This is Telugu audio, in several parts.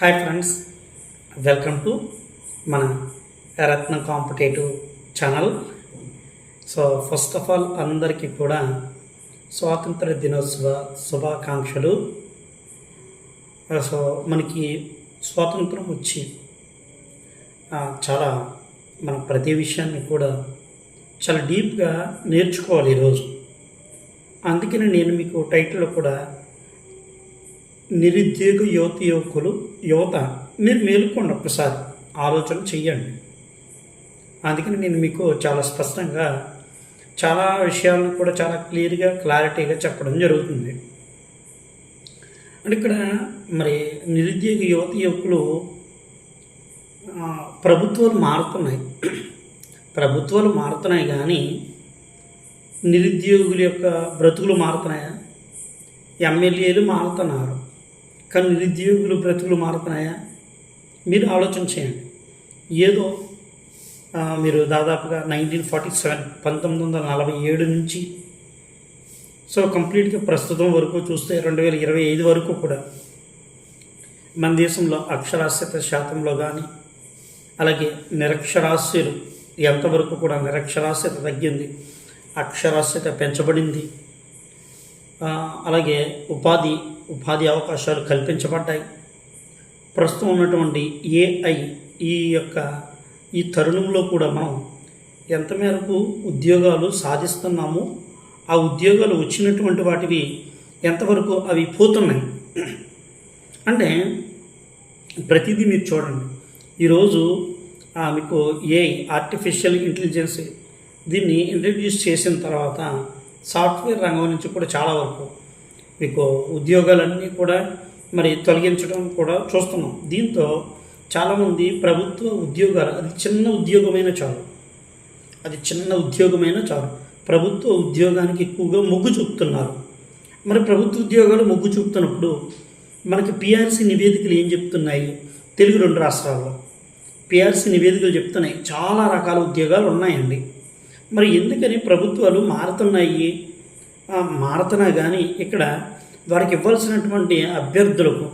హాయ్ ఫ్రెండ్స్ వెల్కమ్ టు మన Ratna competitive channel so first of all అందరికీ కూడా స్వాతంత్ర దినోత్సవ శుభాకాంక్షలు. సో మనకి స్వాతంత్రం వచ్చి చాలా మన ప్రతి విషయాన్ని కూడా చాలా డీప్గా నేర్చుకోవాలి ఈరోజు. అందుకని నేను మీకు టైటిల్లో కూడా నిరుద్యోగ యువత యువకులు యువత మీరు మేలుకోండి ఒక్కసారి. ఆలోచన చెయ్యండి. అందుకని నేను మీకు చాలా స్పష్టంగా చాలా విషయాలను కూడా చాలా క్లియర్గా క్లారిటీగా చెప్పడం జరుగుతుంది. అంటే ఇక్కడ మరి నిరుద్యోగ యువత యువకులు ప్రభుత్వాలు మారుతున్నాయి. ప్రభుత్వాలు మారుతున్నాయి కానీ నిరుద్యోగుల యొక్క బ్రతుకులు మారుతున్నాయా? ఎమ్మెల్యేలు మారుతున్నారు. కానీ నిరుద్యోగులు బ్రతుకులు మారుతున్నాయా? మీరు ఆలోచన చేయండి. ఏదో మీరు దాదాపుగా నైన్టీన్ ఫార్టీ సెవెన్ పంతొమ్మిది వందల నలభై ఏడు నుంచి సో కంప్లీట్గా ప్రస్తుతం వరకు చూస్తే రెండు వేల ఇరవై ఐదు వరకు కూడా మన దేశంలో అక్షరాస్యత శాతంలో కానీ అలాగే నిరక్షరాస్యులు ఎంతవరకు కూడా నిరక్షరాస్యత తగ్గింది అక్షరాస్యత పెంచబడింది అలాగే ఉపాధి ఉపాధి అవకాశాలు కల్పించబడ్డాయి. ప్రస్తుతం ఉన్నటువంటి ఏఐ ఈ యొక్క ఈ తరుణంలో కూడా మనం ఎంత మేరకు ఉద్యోగాలు సాధిస్తున్నాము ఆ ఉద్యోగాలు వచ్చినటువంటి వాటివి ఎంతవరకు అవి పోతున్నాయి. అంటే ప్రతిదీ మీరు చూడండి. ఈరోజు ఆ, మీకు ఏఐ ఆర్టిఫిషియల్ ఇంటెలిజెన్స్ దీన్ని ఇంట్రడ్యూస్ చేసిన తర్వాత సాఫ్ట్వేర్ రంగం నుంచి కూడా చాలా వరకు మీకు ఉద్యోగాలన్నీ కూడా మరి తొలగించడం కూడా చూస్తున్నాం. దీంతో చాలామంది ప్రభుత్వ ఉద్యోగాలు అది చిన్న ఉద్యోగమైన చాలు. అది చిన్న ఉద్యోగమైనా చాలు. ప్రభుత్వ ఉద్యోగానికి ఎక్కువగా మొగ్గు చూపుతున్నారు. మరి ప్రభుత్వ ఉద్యోగాలు మొగ్గు చూపుతున్నప్పుడు మనకి పిఆర్సీ నివేదికలు ఏం చెప్తున్నాయి? తెలుగు రెండు రాష్ట్రాల్లో. పిఆర్సీ నివేదికలు చెప్తున్నాయి. చాలా రకాల ఉద్యోగాలు ఉన్నాయండి. మరి ఎందుకని ప్రభుత్వాలు మారుతున్నాయి? మారుతున్నా కానీ ఇక్కడ వారికి ఇవ్వాల్సినటువంటి అభ్యర్థులకు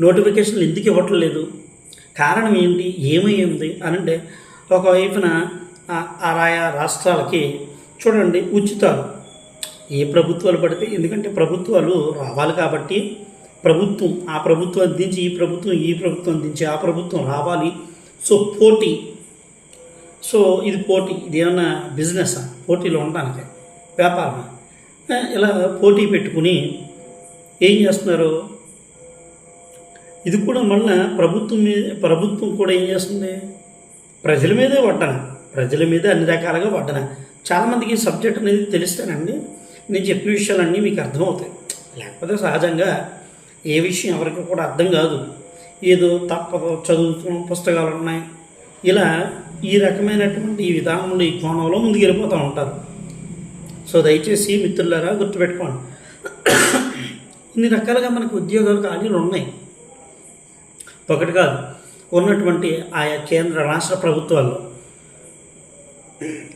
నోటిఫికేషన్లు ఎందుకు ఇవ్వట్లేదు కారణం ఏంటి? ఏమైంది? అని అంటే ఒకవైపున ఆ- ఆయా రాష్ట్రాలకి చూడండి ఉచితాలు. ఏ ప్రభుత్వాలు పడితే ఎందుకంటే ప్రభుత్వాలు రావాలి కాబట్టి ప్రభుత్వం ఆ ప్రభుత్వం అందించి ఈ ప్రభుత్వం ఈ ప్రభుత్వం అందించి ఆ ప్రభుత్వం రావాలి. సో పోటీ సో ఇది పోటీ ఇది ఏమన్నా బిజినెసా పోటీలో ఉండడానికి వ్యాపారమా? ఇలా పోటీ పెట్టుకుని ఏం చేస్తున్నారు? ఇది కూడా మళ్ళీ ప్రభుత్వం మీద ప్రభుత్వం కూడా ఏం చేస్తుంది? ప్రజల మీదే వడ్డన ప్రజల మీద అన్ని రకాలుగా వడ్డన చాలామందికి ఈ సబ్జెక్ట్ అనేది తెలిస్తేనండి నేను చెప్పిన విషయాలన్నీ మీకు అర్థమవుతాయి. లేకపోతే సహజంగా ఏ విషయం ఎవరికి కూడా అర్థం కాదు. ఏదో తప్పదు చదువుతున్నాం పుస్తకాలు ఉన్నాయి. ఇలా ఈ రకమైనటువంటి ఈ విధానంలో ఈ కోణంలో ముందుకు వెళ్ళిపోతూ ఉంటారు. సో దయచేసి మిత్రులారా గుర్తుపెట్టుకోండి. ఇన్ని రకాలుగా మనకు ఉద్యోగాలు ఖాళీలు ఉన్నాయి. ఒకటి కాదు ఉన్నటువంటి ఆయా కేంద్ర రాష్ట్ర ప్రభుత్వాల్లో.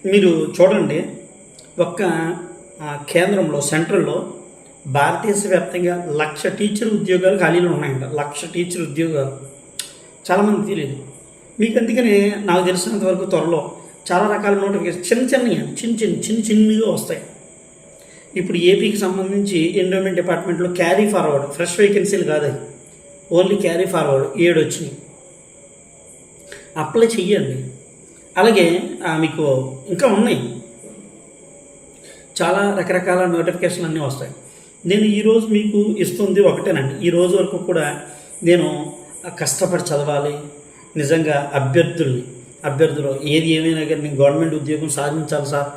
మీరు చూడండి ఒక్క కేంద్రంలో సెంట్రల్లో భారతదేశ వ్యాప్తంగా లక్ష టీచర్ ఉద్యోగాలు ఖాళీలు ఉన్నాయంట. లక్ష టీచర్ ఉద్యోగాలు. చాలామంది తెలియదు మీకు అందుకనే నాకు తెలిసినంత వరకు త్వరలో చాలా రకాల నోటిఫికేషన్ చిన్న చిన్నవి చిన్న చిన్న చిన్న చిన్నగా వస్తాయి. ఇప్పుడు ఏపీకి సంబంధించి ఎండోమెంట్ డిపార్ట్మెంట్లో క్యారీ ఫార్వర్డ్ ఫ్రెష్ వేకెన్సీలు కాదు అవి. ఓన్లీ క్యారీ ఫార్వర్డ్ ఏడు వచ్చినాయి. అప్లై చెయ్యండి. అలాగే మీకు ఇంకా ఉన్నాయి. చాలా రకరకాల నోటిఫికేషన్లు అన్నీ వస్తాయి. నేను ఈరోజు మీకు ఇస్తుంది ఒకటేనండి. ఈ రోజు వరకు కూడా నేను కష్టపడి చదవాలి నిజంగా అభ్యర్థుల్ని అభ్యర్థులు ఏది ఏమైనా కానీ నేను గవర్నమెంట్ ఉద్యోగం సాధించాలి సార్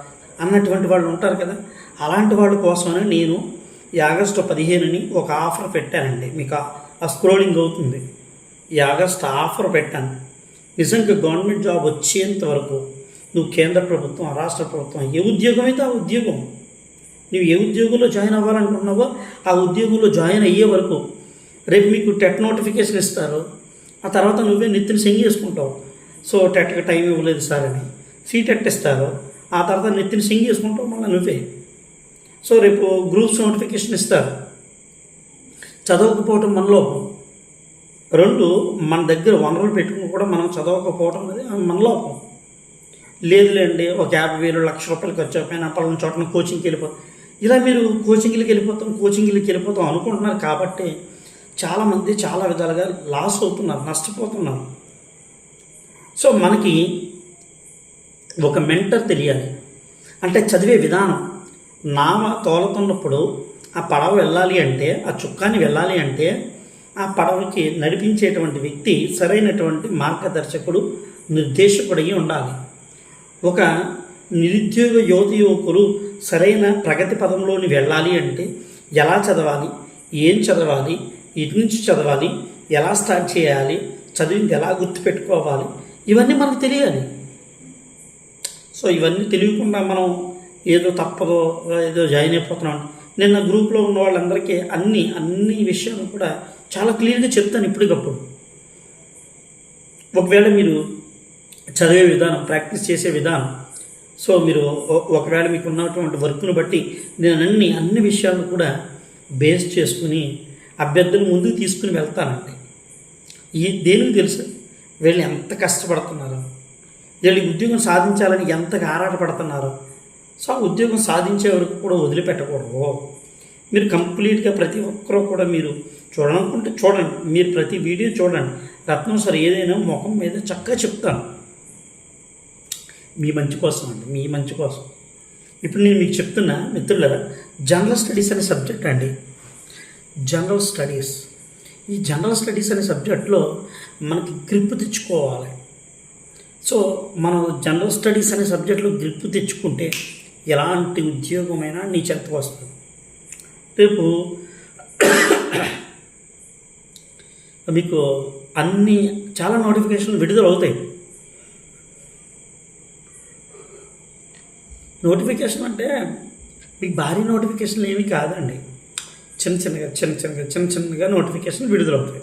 అన్నటువంటి వాళ్ళు ఉంటారు కదా. అలాంటి వాళ్ళ కోసమని నేను ఈ ఆగస్టు పదిహేనుని ఒక ఆఫర్ పెట్టానండి. మీకు ఆ- స్క్రోలింగ్ అవుతుంది. ఈ ఆగస్ట్ ఆఫర్ పెట్టాను. నిజంగా గవర్నమెంట్ జాబ్ వచ్చేంత వరకు నువ్వు కేంద్ర ప్రభుత్వం రాష్ట్ర ప్రభుత్వం ఏ ఉద్యోగం అయితే ఆ ఉద్యోగం. నువ్వు ఏ ఉద్యోగంలో జాయిన్ అవ్వాలనుకుంటున్నావో ఆ ఉద్యోగంలో జాయిన్ అయ్యే వరకు రేపు మీకు టెట్ నోటిఫికేషన్ ఇస్తారు. ఆ తర్వాత నువ్వే నెత్తిని సెంగి చేసుకుంటావు సో టెట్కి టైం ఇవ్వలేదు సార్ అని. సీట్ ఎట్టిస్తారు. ఇస్తారు ఆ తర్వాత నెత్తిని సెంగ్ చేసుకుంటావు మళ్ళీ నువ్వే. సో రేపు గ్రూప్స్ నోటిఫికేషన్ ఇస్తారు. చదవకపోవటం మనలో రెండు మన దగ్గర వనరులు పెట్టుకుని కూడా మనం చదవకపోవటం అనేది మన లోపం. లేదులేండి ఒక యాభై వేలు లక్ష రూపాయలు ఖర్చు అయిపోయినా పలానా చోటన కోచింగ్కి వెళ్ళిపోతాం ఇలా మీరు కోచింగ్లకి వెళ్ళిపోతాం కోచింగ్లకి వెళ్ళిపోతాం అనుకుంటున్నారు కాబట్టి చాలామంది చాలా విధాలుగా లాస్ అవుతున్నారు నష్టపోతున్నారు. సో మనకి ఒక మెంటర్ తెలియాలి. అంటే చదివే విధానం. నావ తోలుతున్నప్పుడు ఆ పడవ వెళ్ళాలి అంటే ఆ చుక్కాని వెళ్ళాలి అంటే ఆ పడవకి నడిపించేటువంటి వ్యక్తి సరైనటువంటి మార్గదర్శకుడు నిర్దేశకుడై ఉండాలి. ఒక నిరుద్యోగ యువతి యువకులు సరైన ప్రగతి పదంలోని వెళ్ళాలి అంటే ఎలా చదవాలి ఏం చదవాలి ఇటు నుంచి చదవాలి ఎలా స్టార్ట్ చేయాలి చదివింది ఎలా గుర్తుపెట్టుకోవాలి ఇవన్నీ మనకు తెలియాలి. సో ఇవన్నీ తెలియకుండా మనం ఏదో తప్పదో ఏదో జాయిన్ అయిపోతున్నాం. నిన్న గ్రూప్లో ఉన్న వాళ్ళందరికీ అన్ని అన్ని విషయాలు కూడా చాలా క్లియర్గా చెప్తాను ఇప్పటికప్పుడు. ఒకవేళ మీరు చదివే విధానం ప్రాక్టీస్ చేసే విధానం సో మీరు ఒకవేళ మీకు ఉన్నటువంటి వర్క్ను బట్టి నేను అన్ని అన్ని విషయాలను కూడా బేస్ చేసుకుని అభ్యర్థులు ముందుకు తీసుకుని వెళ్తానండి. ఈ దేనికి తెలుసు? వీళ్ళు ఎంత కష్టపడుతున్నారో? వీళ్ళు ఉద్యోగం సాధించాలని ఎంతగా ఆరాటపడుతున్నారో? సో ఉద్యోగం సాధించే వరకు కూడా వదిలిపెట్టకూడదు. మీరు కంప్లీట్గా ప్రతి ఒక్కరూ కూడా మీరు చూడాలనుకుంటే చూడండి. మీరు ప్రతి వీడియో చూడండి. రత్నం సార్ ఏదైనా ముఖం మీద చక్కగా చెప్తాను. మీ మంచి కోసం అండి. మీ మంచి కోసం. ఇప్పుడు నేను మీకు చెప్తున్నా మిత్రులరా జనరల్ స్టడీస్ అనే సబ్జెక్ట్ అండి. General studies. ఈ జనరల్ స్టడీస్ అనే సబ్జెక్ట్లో మనకి గ్రిప్ తెచ్చుకోవాలి. సో మనం జనరల్ స్టడీస్ అనే సబ్జెక్ట్లో గ్రిప్ తెచ్చుకుంటే ఎలాంటి ఉద్యోగమైనా నీ చేతకు వస్తుంది. రేపు మీకు అన్ని చాలా నోటిఫికేషన్లు విడుదల అవుతాయి. నోటిఫికేషన్ అంటే మీకు భారీ నోటిఫికేషన్లు ఏమీ కాదండి. చిన్న చిన్నగా చిన్న చిన్నగా చిన్న చిన్నగా నోటిఫికేషన్ విడుదలవుతాయి.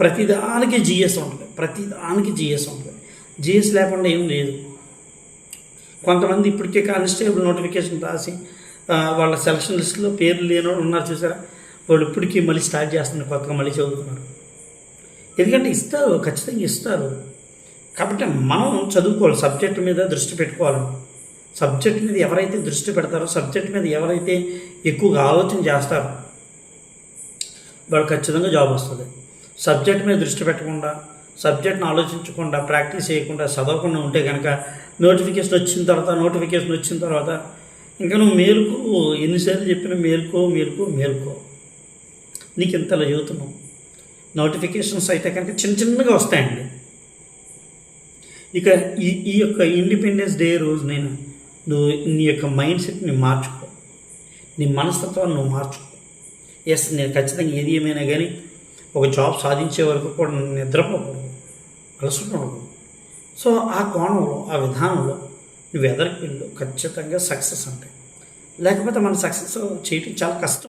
ప్రతిదానికి జిఎస్ ఉంటుంది. ప్రతిదానికి జిఎస్ ఉంటుంది. జిఎస్ లేకుండా ఏం లేదు. కొంతమంది ఇప్పటికే కానిస్టేబుల్ నోటిఫికేషన్ రాసి వాళ్ళ సెలక్షన్ లిస్టులో పేర్లు లేని వాళ్ళు ఉన్నారు చూసారా? వాళ్ళు ఇప్పటికీ మళ్ళీ స్టార్ట్ చేస్తున్నారు. కొత్తగా మళ్ళీ చదువుతున్నారు. ఎందుకంటే ఇస్తారు ఖచ్చితంగా ఇస్తారు. కాబట్టి మనం చదువుకోవాలి. సబ్జెక్ట్ మీద దృష్టి పెట్టుకోవాలి సబ్జెక్ట్ మీద ఎవరైతే దృష్టి పెడతారో సబ్జెక్ట్ మీద ఎవరైతే ఎక్కువగా ఆలోచన చేస్తారో వాళ్ళు ఖచ్చితంగా జాబ్ వస్తుంది. సబ్జెక్ట్ మీద దృష్టి పెట్టకుండా సబ్జెక్ట్ని ఆలోచించకుండా ప్రాక్టీస్ చేయకుండా చదవకుండా ఉంటే కనుక నోటిఫికేషన్ వచ్చిన తర్వాత నోటిఫికేషన్ వచ్చిన తర్వాత ఇంకా నువ్వు మేలుకు ఎన్నిసార్లు చెప్పిన మేలుకో మేలుకో మేలుకో. నీకు ఇంతలా చదువుతున్నావు నోటిఫికేషన్స్ అయితే కనుక చిన్న చిన్నగా వస్తాయండి. ఇక ఈ ఈ యొక్క ఇండిపెండెన్స్ డే రోజు నేను నువ్వు నీ యొక్క మైండ్ సెట్ని మార్చుకో. నీ మనస్తత్వాన్ని నువ్వు మార్చుకో. ఎస్ నేను ఖచ్చితంగా ఏది ఏమైనా కానీ ఒక జాబ్ సాధించే వరకు కూడా నిద్రపోకూడదు అలసిపోకూడదు సో ఆ కోణంలో ఆ విధానంలో నువ్వు ఎదరికి వెళ్ళు ఖచ్చితంగా సక్సెస్ అంటే. లేకపోతే మన సక్సెస్ చేయటం చాలా కష్టం.